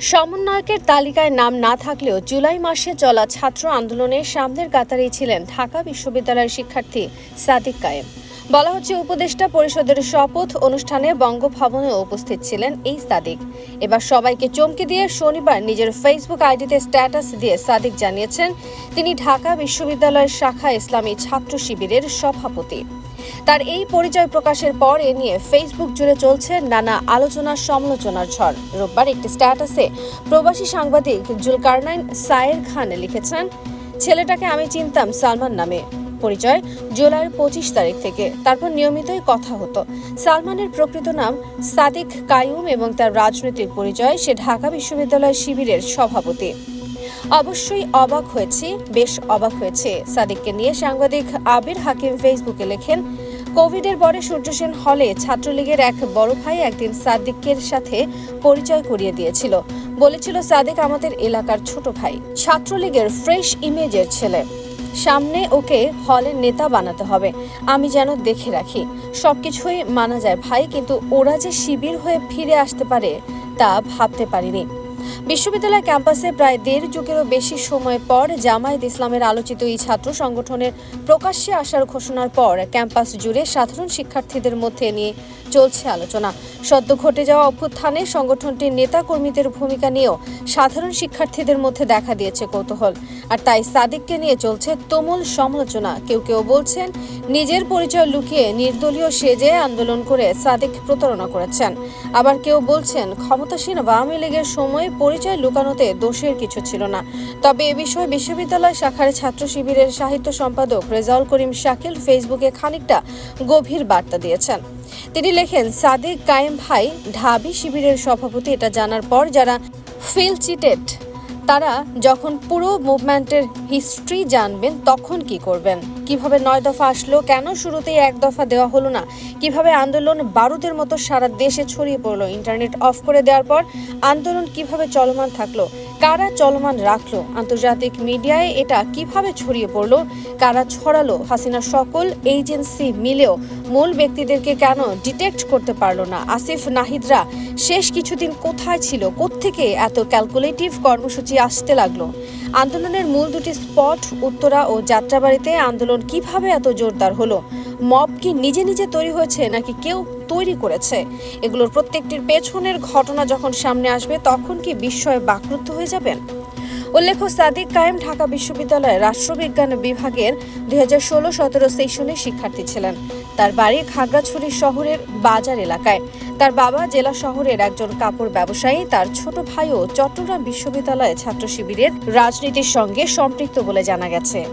সমন্বয়কের তালিকায় নাম না থাকলেও জুলাই মাসে চলা ছাত্র আন্দোলনের সামনের কাতারেই ছিলেন ঢাকা বিশ্ববিদ্যালয়ের শিক্ষার্থী সাদিক কায়েম। বলা হচ্ছে উপদেষ্টা পরিষদের শপথ অনুষ্ঠানে বঙ্গভবনে উপস্থিত ছিলেন এই সাদিক। এবার সবাইকে চমকে দিয়ে শনিবার নিজের ফেসবুক আইডিতে স্ট্যাটাস দিয়ে সাদিক জানিয়েছেন, তিনি ঢাকা বিশ্ববিদ্যালয়ের শাখা ইসলামী ছাত্র শিবিরের সভাপতি। তার এই পরিচয় প্রকাশের পর এ নিয়ে ফেসবুক জুড়ে চলছে নানা আলোচনা সমালোচনার ঝড়। রোববার একটি স্ট্যাটাসে প্রবাসী সাংবাদিক জুলকারনাইন সায়ের খান লিখেছেন, ছেলেটাকে আমি চিনতাম সালমান নামে। পরিচয় জুলাইয়ের পঁচিশ তারিখ থেকে। তারপর নিয়মিতই কথা হতো। সালমানের প্রকৃত নাম সাদিক কায়ুম এবং তার রাজনৈতিক পরিচয় সে ঢাকা বিশ্ববিদ্যালয় শিবিরের সভাপতি। অবশ্যই অবাক হয়েছি, বেশ অবাক হয়েছে। সাদিককে নিয়ে সাংবাদিক আবির হাকিম ফেসবুকে লেখেন, কোভিডের পরে সূর্য সেন হলে ছাত্রলীগের এক বড় ভাই একদিন সাদিকের সাথে পরিচয় করিয়ে দিয়েছিল। বলেছিল, সাদিক আমাদের এলাকার ছোট ভাই, ছাত্রলীগের ফ্রেশ ইমেজের ছেলে। সামনে ওকে হলের নেতা বানাতে হবে, আমি যেন দেখে রাখি। সবকিছুই মানা যায় ভাই, কিন্তু ওরা যে শিবির হয়ে ফিরে আসতে পারে তা ভাবতে পারিনি। বিশ্ববিদ্যালয় ক্যাম্পাসে প্রায় দেড় যুগেরও বেশি সময় পর জামায়াত ইসলামের আলোচিত এই ছাত্র সংগঠনের প্রকাশ্যে আসার ঘোষণার পর ক্যাম্পাস জুড়ে সাধারণ শিক্ষার্থীদের মধ্যে নিয়ে চলছে আলোচনা। সদ্য ঘটে যাওয়া অভ্যুত্থানে সংগঠনটির নেতা কর্মীদের ভূমিকা নিয়েও সাধারণ শিক্ষার্থীদের মধ্যে দেখা দিয়েছে কৌতূহল। আর তাই সাদিককে নিয়ে চলছে তুমুল সমালোচনা। কেউ কেউ বলছেন, নিজের পরিচয় লুকিয়ে নির্দলীয় সেজে আন্দোলন করে সাদিক প্রতারণা করেছেন। আবার কেউ বলছেন, ক্ষমতাসীন আওয়ামী লীগের সময় পরিচয় লুকানোতে দোষের কিছু ছিল না। তবে এ বিষয়ে বিশ্ববিদ্যালয় শাখার ছাত্র শিবিরের সাহিত্য সম্পাদক রেজাউল করিম শাকিল ফেসবুকে খানিকটা গভীর বার্তা দিয়েছেন। তিনি লেখেন, সাদিক কায়েম ভাই ঢাবি শিবিরের সভাপতি, এটা জানার পর যারা ফিল চিটেড, তারা যখন পুরো মুভমেন্টের হিস্ট্রি জানবেন, তখন কি করবেন? কীভাবে নয় দফা আসলো, কেন শুরুতেই এক দফা দেওয়া হলো না? কীভাবে আন্দোলন বারুদের মতো সারা দেশে ছড়িয়ে পড়ল? ইন্টারনেট অফ করে দেওয়ার পর আন্দোলন কীভাবে চলমান থাকল? কারা চলমান রাখল? আন্তর্জাতিক মিডিয়ায় এটা কীভাবে ছড়িয়ে পড়ল? কারা ছড়ালো? হাসিনা সকল এজেন্সি মিলেও মূল ব্যক্তিদেরকে কেন ডিটেক্ট করতে পারল না? আসিফ নাহিদরা, শেষ কিছুদিন কোথায় ছিল? কোত্থেকে এত ক্যালকুলেটিভ কর্মসূচি আসতে লাগল? আন্দোলনের মূল দুটি স্পট, উত্তরা ও যাত্রাবাড়িতে আন্দোলন কীভাবে এত জোরদার হলো? মব কি নিজে নিজে তৈরি হয়েছে নাকি কেউ তৈরি করেছে? এগুলোর প্রত্যেকটির পেছনের ঘটনা যখন সামনে আসবে, তখন কি বিস্ময়ে বাকরুদ্ধ হয়ে যাবেন? উল্লেখ্য, সাদিক কায়েম ঢাকা বিশ্ববিদ্যালয়ের রাষ্ট্রবিজ্ঞান বিভাগের দুই হাজার ষোলো সতেরো সেশনের শিক্ষার্থী ছিলেন। তার বাড়ি খাগড়াছড়ি শহরের বাজার এলাকায়। তার বাবা জেলা শহরের একজন কাপড় ব্যবসায়ী, তার ছোট ভাইও চট্টগ্রাম বিশ্ববিদ্যালয়ে ছাত্র শিবিরের রাজনীতির সঙ্গে সম্পৃক্ত বলে জানা গেছে।